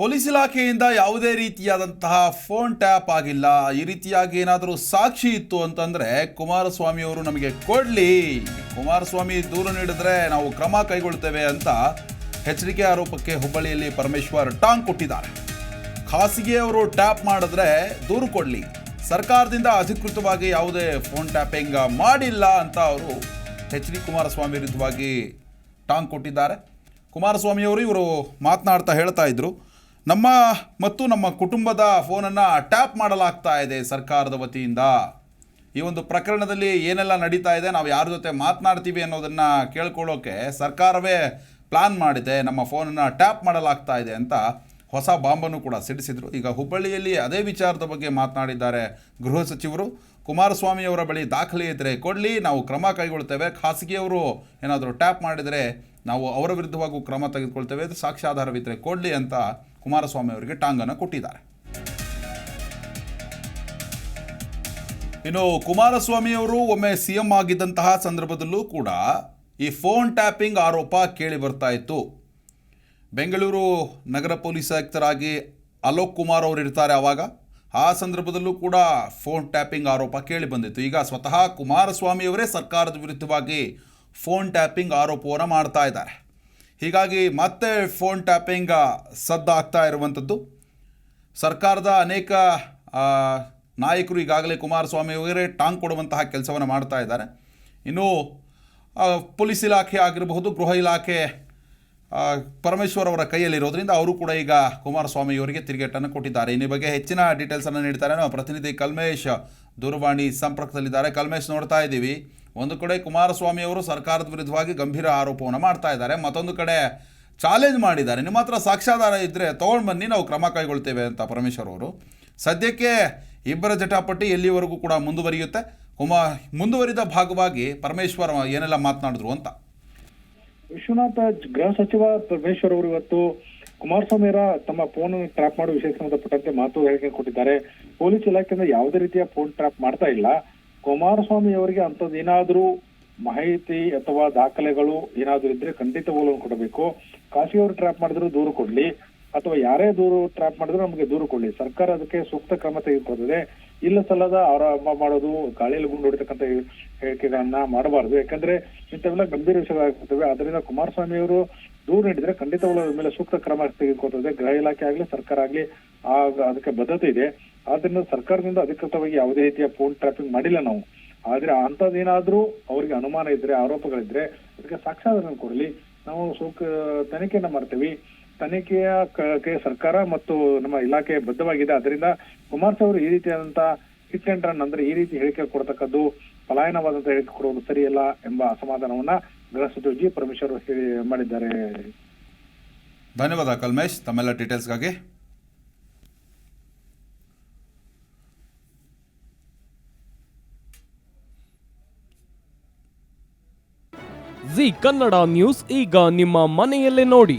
Police ಇಲಾಖೆಯಿಂದ ಯಾವುದೇ ರೀತಿಯಾದಂತಹ ಫೋನ್ ಟ್ಯಾಪ್ ಆಗಿಲ್ಲ. ಈ ರೀತಿಯಾಗಿ ಏನಾದರೂ ಸಾಕ್ಷಿ ಇತ್ತು ಅಂತಂದ್ರೆ ಕುಮಾರಸ್ವಾಮಿ ಅವರು ನಮಗೆ ಕೊಡ್ಲಿ. ಕುಮಾರಸ್ವಾಮಿ ದೂರು ನೀಡಿದ್ರೆ ನಾವು ಕ್ರಮ ಕೈಗೊಳ್ತೇವೆ ಅಂತ ಎಚ್ಚರಿಕೆ ಆರೋಪಕ್ಕೆ ಹುಬ್ಬಳ್ಳಿಯಲ್ಲಿ ಪರಮೇಶ್ವರ್ ಟಾಂಗ್ ಕೊಟ್ಟಿದ್ದಾರೆ. ಖಾಸಗಿಯವರು ಟ್ಯಾಪ್ ಮಾಡಿದ್ರೆ ದೂರು ಕೊಡಲಿ. ಸರ್ಕಾರದಿಂದ ಅಧಿಕೃತವಾಗಿ ಯಾವುದೇ ಫೋನ್ ಟ್ಯಾಪಿಂಗ್ ಮಾಡಿಲ್ಲ ಅಂತ ಅವರು ಎಚ್ ಡಿ ಕುಮಾರಸ್ವಾಮಿ ವಿರುದ್ಧವಾಗಿ ಟಾಂಗ್ ಕೊಟ್ಟಿದ್ದಾರೆ. ಕುಮಾರಸ್ವಾಮಿ ಅವರು ಇವರು ಮಾತನಾಡ್ತಾ ಹೇಳ್ತಾ ಇದ್ರು. ನಮ್ಮ ಮತ್ತು ನಮ್ಮ ಕುಟುಂಬದ ಫೋನನ್ನು ಟ್ಯಾಪ್ ಮಾಡಲಾಗ್ತಾ ಇದೆ ಸರ್ಕಾರದ ವತಿಯಿಂದ. ಈ ಒಂದು ಪ್ರಕರಣದಲ್ಲಿ ಏನೆಲ್ಲ ನಡೀತಾ ಇದೆ, ನಾವು ಯಾರ ಜೊತೆ ಮಾತನಾಡ್ತೀವಿ ಅನ್ನೋದನ್ನು ಕೇಳ್ಕೊಳ್ಳೋಕೆ ಸರ್ಕಾರವೇ ಪ್ಲಾನ್ ಮಾಡಿದೆ, ನಮ್ಮ ಫೋನನ್ನು ಟ್ಯಾಪ್ ಮಾಡಲಾಗ್ತಾ ಇದೆ ಅಂತ ಹೊಸ ಬಾಂಬನ್ನು ಕೂಡ ಸಿಡಿಸಿದರು. ಈಗ ಹುಬ್ಬಳ್ಳಿಯಲ್ಲಿ ಅದೇ ವಿಚಾರದ ಬಗ್ಗೆ ಮಾತನಾಡಿದ್ದಾರೆ ಗೃಹ ಸಚಿವರು. ಕುಮಾರಸ್ವಾಮಿಯವರ ಬಳಿ ದಾಖಲೆ ಇದ್ದರೆ ಕೊಡಲಿ, ನಾವು ಕ್ರಮ ಕೈಗೊಳ್ತೇವೆ. ಖಾಸಗಿಯವರು ಏನಾದರೂ ಟ್ಯಾಪ್ ಮಾಡಿದರೆ ನಾವು ಅವರ ವಿರುದ್ಧವಾಗೂ ಕ್ರಮ ತೆಗೆದುಕೊಳ್ತೇವೆ. ಸಾಕ್ಷ್ಯಾಧಾರವಿದ್ದರೆ ಕೊಡಲಿ ಅಂತ ಕುಮಾರಸ್ವಾಮಿ ಅವರಿಗೆ ಟಾಂಗನ್ನು ಕೊಟ್ಟಿದ್ದಾರೆ. ಇನ್ನು ಕುಮಾರಸ್ವಾಮಿ ಅವರು ಒಮ್ಮೆ ಸಿ ಎಂ ಆಗಿದ್ದಂತಹ ಸಂದರ್ಭದಲ್ಲೂ ಕೂಡ ಈ ಫೋನ್ ಟ್ಯಾಪಿಂಗ್ ಆರೋಪ ಕೇಳಿ ಬರ್ತಾ ಇತ್ತು. ಬೆಂಗಳೂರು ನಗರ ಪೊಲೀಸ್ ಆಯುಕ್ತರಾಗಿ ಅಲೋಕ್ ಕುಮಾರ್ ಅವರು ಇರ್ತಾರೆ ಆವಾಗ ಆ ಸಂದರ್ಭದಲ್ಲೂ ಕೂಡ ಫೋನ್ ಟ್ಯಾಪಿಂಗ್ ಆರೋಪ ಕೇಳಿ ಬಂದಿತ್ತು. ಈಗ ಸ್ವತಃ ಕುಮಾರಸ್ವಾಮಿಯವರೇ ಸರ್ಕಾರದ ವಿರುದ್ಧವಾಗಿ ಫೋನ್ ಟ್ಯಾಪಿಂಗ್ ಆರೋಪವನ್ನು ಮಾಡ್ತಾ ಇದ್ದಾರೆ. ಹೀಗಾಗಿ ಮತ್ತೆ ಫೋನ್ ಟ್ಯಾಪಿಂಗ್ ಸದ್ದಾಗ್ತಾ ಇರುವಂಥದ್ದು. ಸರ್ಕಾರದ ಅನೇಕ ನಾಯಕರು ಈಗಾಗಲೇ ಕುಮಾರಸ್ವಾಮಿ ಅವರೇ ಟಾಂಗ್ ಕೊಡುವಂತಹ ಕೆಲಸವನ್ನು ಮಾಡ್ತಾ ಇದ್ದಾರೆ. ಇನ್ನು ಪೊಲೀಸ್ ಇಲಾಖೆ ಆಗಿರಬಹುದು, ಗೃಹ ಇಲಾಖೆ ಪರಮೇಶ್ವರ್ ಅವರ ಕೈಯಲ್ಲಿರೋದ್ರಿಂದ ಅವರು ಕೂಡ ಈಗ ಕುಮಾರಸ್ವಾಮಿ ಅವರಿಗೆ ತಿರುಗೇಟನ್ನು ಕೊಟ್ಟಿದ್ದಾರೆ. ಇನ್ನು ಬಗ್ಗೆ ಹೆಚ್ಚಿನ ಡೀಟೇಲ್ಸನ್ನು ನೀಡ್ತಾರೆ ನಮ್ಮ ಪ್ರತಿನಿಧಿ ಕಲ್ಮೇಶ್ ದೂರವಾಣಿ ಸಂಪರ್ಕದಲ್ಲಿದ್ದಾರೆ. ಕಲ್ಮೇಶ್ ನೋಡ್ತಾ ಇದ್ದೀವಿ. ಒಂದು ಕಡೆ ಕುಮಾರಸ್ವಾಮಿ ಅವರು ಸರ್ಕಾರದ ವಿರುದ್ಧವಾಗಿ ಗಂಭೀರ ಆರೋಪವನ್ನು ಮಾಡ್ತಾ ಇದ್ದಾರೆ. ಮತ್ತೊಂದು ಕಡೆ ಚಾಲೆಂಜ್ ಮಾಡಿದ್ದಾರೆ. ನಿಮ್ಮ ಹತ್ರ ಸಾಕ್ಷ್ಯಾಧಾರ ಇದ್ದರೆ ತೊಗೊಂಡು ಬನ್ನಿ, ನಾವು ಕ್ರಮ ಕೈಗೊಳ್ತೇವೆ ಅಂತ ಪರಮೇಶ್ವರ್ ಅವರು. ಸದ್ಯಕ್ಕೆ ಇಬ್ಬರ ಜಟಾಪಟಿ ಎಲ್ಲಿವರೆಗೂ ಕೂಡ ಮುಂದುವರಿಯುತ್ತೆ. ಕುಮಾ, ಮುಂದುವರಿದ ಭಾಗವಾಗಿ ಪರಮೇಶ್ವರ್ ಏನೆಲ್ಲ ಮಾತನಾಡಿದ್ರು ಅಂತ. ವಿಶ್ವನಾಥ ಗೃಹ ಸಚಿವ ಪರಮೇಶ್ವರ್ ಅವರು ಇವತ್ತು ಕುಮಾರಸ್ವಾಮಿ ಅವರ ತಮ್ಮ ಫೋನ್ ಟ್ರ್ಯಾಪ್ ಮಾಡುವ ವಿಷಯಕ್ಕೆ ಸಂಬಂಧಪಟ್ಟಂತೆ ಮಾತು ಹೇಳಿಕೆ ಕೊಟ್ಟಿದ್ದಾರೆ. ಪೊಲೀಸ್ ಇಲಾಖೆಯಿಂದ ಯಾವುದೇ ರೀತಿಯ ಫೋನ್ ಟ್ರ್ಯಾಪ್ ಮಾಡ್ತಾ ಇಲ್ಲ. ಕುಮಾರಸ್ವಾಮಿ ಅವರಿಗೆ ಅಂತದ್ದು ಏನಾದ್ರೂ ಮಾಹಿತಿ ಅಥವಾ ದಾಖಲೆಗಳು ಏನಾದ್ರೂ ಇದ್ರೆ ಖಂಡಿತ ಮೂಲವನ್ನು ಕೊಡಬೇಕು. ಖಾಸಗಿ ಅವರು ಟ್ರ್ಯಾಪ್ ಮಾಡಿದ್ರು ದೂರು ಕೊಡ್ಲಿ. ಅಥವಾ ಯಾರೇ ದೂರು ಟ್ರ್ಯಾಪ್ ಮಾಡಿದ್ರು ನಮಗೆ ದೂರು ಕೊಡ್ಲಿ. ಸರ್ಕಾರ ಅದಕ್ಕೆ ಸೂಕ್ತ ಕ್ರಮ ತೆಗೆದುಕೊಳ್ಳುತ್ತದೆ ಇಲ್ಲ ಸಲ್ಲದ ಆರೋಪ ಮಾಡೋದು, ಗಾಳಿಯಲ್ಲಿ ಗುಂಡು ಹೊಡಿತಕ್ಕಂಥ ಹೇಳಿಕೆಗಳನ್ನ ಮಾಡಬಾರದು. ಯಾಕಂದ್ರೆ ಇಂಥವೆಲ್ಲ ಗಂಭೀರ ವಿಷಯಗಳಾಗಿರ್ತವೆ ಅದರಿಂದ ಕುಮಾರಸ್ವಾಮಿ ಅವರು ದೂರು ನೀಡಿದ್ರೆ ಖಂಡಿತವಾಗ್ಲೂ ಮೇಲೆ ಸೂಕ್ತ ಕ್ರಮ ತೆಗೆದುಕೊಳ್ತದೆ. ಗೃಹ ಇಲಾಖೆ ಆಗ್ಲಿ, ಸರ್ಕಾರ ಆಗ್ಲಿ ಆ ಅದಕ್ಕೆ ಬದ್ಧತೆ ಇದೆ. ಆದ್ರಿಂದ ಸರ್ಕಾರದಿಂದ ಅಧಿಕೃತವಾಗಿ ಯಾವುದೇ ರೀತಿಯ ಫೋನ್ ಟ್ರಾಪಿಂಗ್ ಮಾಡಿಲ್ಲ ನಾವು. ಆದ್ರೆ ಅಂತದೇನಾದ್ರೂ ಅವರಿಗೆ ಅನುಮಾನ ಇದ್ರೆ, ಆರೋಪಗಳಿದ್ರೆ ಅದಕ್ಕೆ ಸಾಕ್ಷಾಧಾರ ಕೊಡಲಿ. ನಾವು ಸೂಕ್ತ ತನಿಖೆಯನ್ನ ಮಾಡ್ತೀವಿ. ತನಿಖೆಯ ಕ- ಕೆ ಸರ್ಕಾರ ಮತ್ತು ನಮ್ಮ ಇಲಾಖೆ ಬದ್ಧವಾಗಿದೆ. ಅದರಿಂದ ಕುಮಾರಸ್ವಾಮಿ ಅವರು ಈ ರೀತಿಯಾದಂತ ಹಿಟ್ ಅಂಡ್ ರನ್ ಅಂದ್ರೆ ಈ ರೀತಿ ಹೇಳಿಕೆ ಕೊಡ್ತಕ್ಕದ್ದು ಪಲಾಯನವಾದಂತ ಹೇಳಿಕೆ ಕೊಡುವುದು ಸರಿಯಲ್ಲ ಎಂಬ ಅಸಮಾಧಾನವನ್ನ ಗೃಹ ಸಚಿವ ಜಿ ಪರಮೇಶ್ವರ್ ಹೇಳಿ ಮಾಡಿದ್ದಾರೆ. ಧನ್ಯವಾದ ಕಲ್ಮೇಶ್. ತಮ್ಮೆಲ್ಲ ಡೀಟೇಲ್ಸ್ಗಾಗಿ. ಜಿ ಕನ್ನಡ ನ್ಯೂಸ್ ಈಗ ನಿಮ್ಮ ಮನೆಯಲ್ಲೇ ನೋಡಿ.